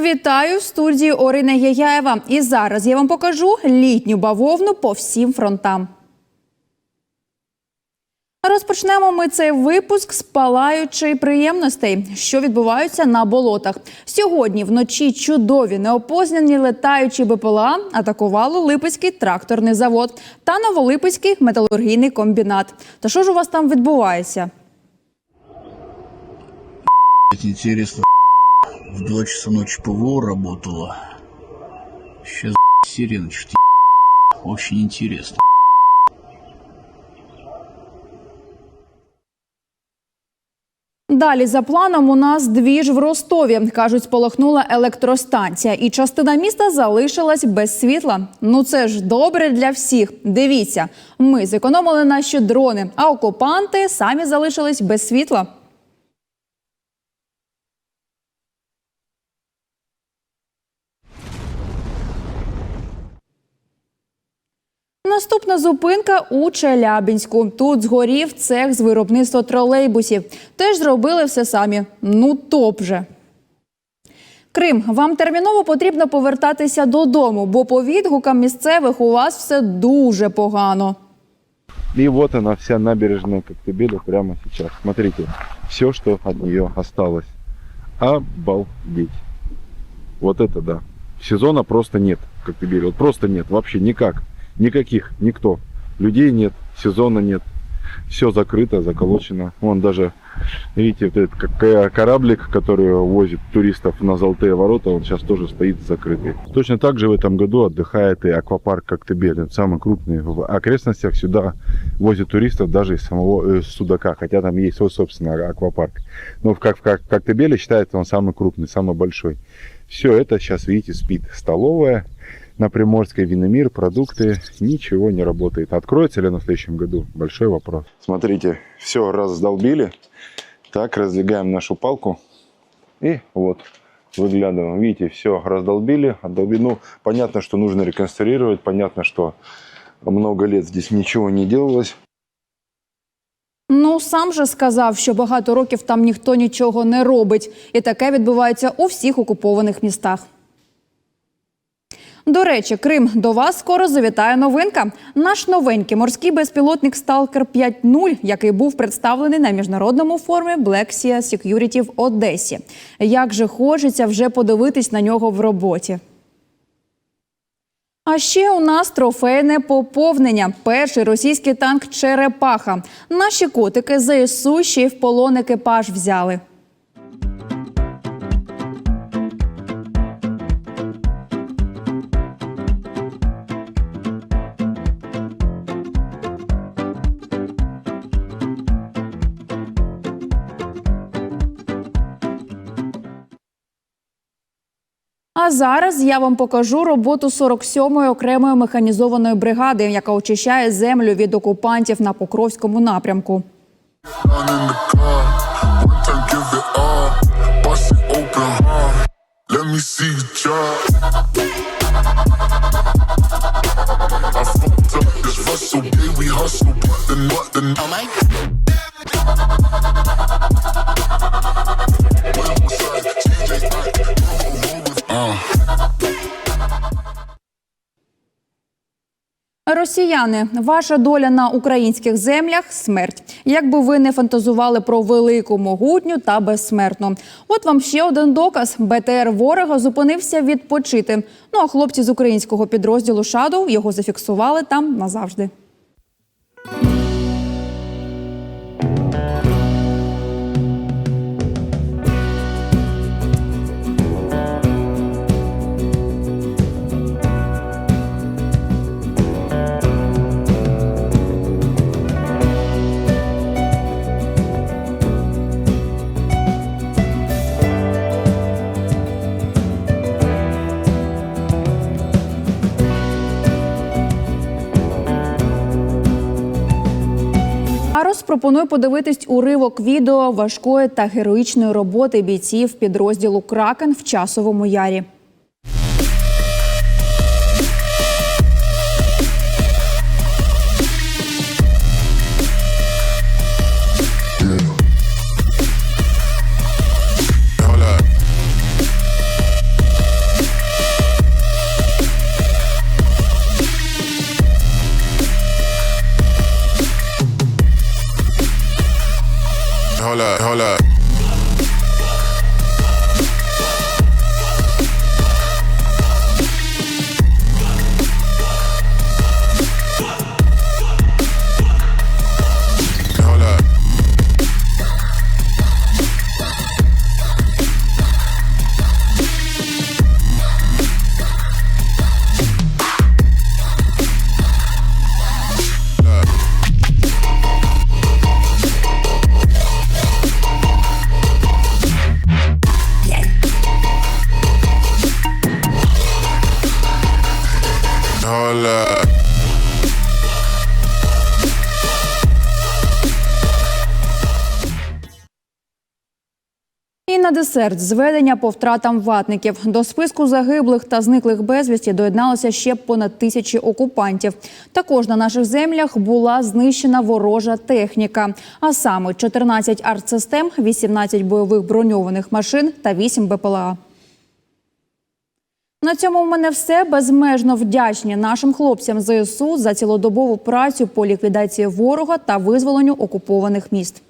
Вітаю в студії Орина Яяєва. І зараз я вам покажу літню бавовну по всім фронтам. Розпочнемо ми цей випуск з палаючої приємностей, що відбуваються на болотах. Сьогодні вночі чудові неопознані летаючі БПЛА атакували Липецький тракторний завод та Новолипецький металургійний комбінат. Та що ж у вас там відбувається? Блядь, Интересно, в 2 часа ночи ПВО работало. Сейчас сирена чуть Очень интересно. Далі за планом у нас двіж в Ростові. Кажуть, сполохнула електростанція, і частина міста залишилась без світла. Ну це ж добре для всіх. Дивіться, ми зекономили наші дрони, а окупанти самі залишились без світла. Наступна зупинка у Челябінську. Тут згорів цех з виробництва тролейбусів. Теж зробили все самі. Ну топ же. Крим, вам терміново потрібно повертатися додому, бо по відгукам місцевих у вас все дуже погано. И вот она вся набережная Коктебеля прямо сейчас. Смотрите, все, что от нее осталось. Обалдеть. Вот это да. Сезона просто нет в. Вот просто нет. Вообще никак. Никаких. Никто. Людей нет. Сезона нет. Все закрыто, заколочено. Вон даже, видите, вот этот кораблик, который возит туристов на Золотые ворота, он сейчас тоже стоит закрытый. Точно так же в этом году отдыхает и аквапарк Коктебель. Самый крупный в окрестностях. Сюда возят туристов даже из самого э, Судака, хотя там есть свой собственный аквапарк. Но в, как, в Коктебеле считается он самый крупный, самый большой. Все это сейчас, видите, спит. Столовая на Приморской, Виномир, продукты, ничего не работает. Откроется ли оно в следующем году? Большой вопрос. Смотрите, все раздолбили. Так, раздвигаем нашу палку. И вот, выглядываем. Видите, все раздолбили. отдолбили. Ну, понятно, что нужно реконструировать. Понятно, что много лет здесь ничего не делалось. Ну сам же сказав, що багато років там ніхто нічого не робить, і таке відбувається у всіх окупованих містах. До речі, Крим до вас скоро завітає новинка. Наш новенький морський безпілотник Сталкер 5.0, який був представлений на міжнародному форумі Black Sea Security в Одесі. Як же хочеться вже подивитись на нього в роботі. А ще у нас трофейне поповнення. Перший російський танк Черепаха. Наші котики ЗСУ ще й в полон екіпаж взяли. Зараз я вам покажу роботу 47-ї окремої механізованої бригади, яка очищає землю від окупантів на Покровському напрямку. Let me see you drop. Росіяни, ваша доля на українських землях смерть. Як би ви не фантазували про велику, могутню та безсмертну. От вам ще один доказ: БТР ворога зупинився відпочити. Ну а хлопці з українського підрозділу Шадоу його зафіксували там назавжди. А розпропоную подивитись уривок відео важкої та героїчної роботи бійців підрозділу Кракен в часовому ярі. hold up, hold up. Holla. І на десерт зведення по втратам ватників. До списку загиблих та зниклих безвісті доєдналося ще понад тисячі окупантів. Також на наших землях була знищена ворожа техніка, а саме 14 артсистем, 18 бойових броньованих машин та 8 БПЛА. На цьому в мене все безмежно вдячні нашим хлопцям ЗСУ за цілодобову працю по ліквідації ворога та визволенню окупованих міст.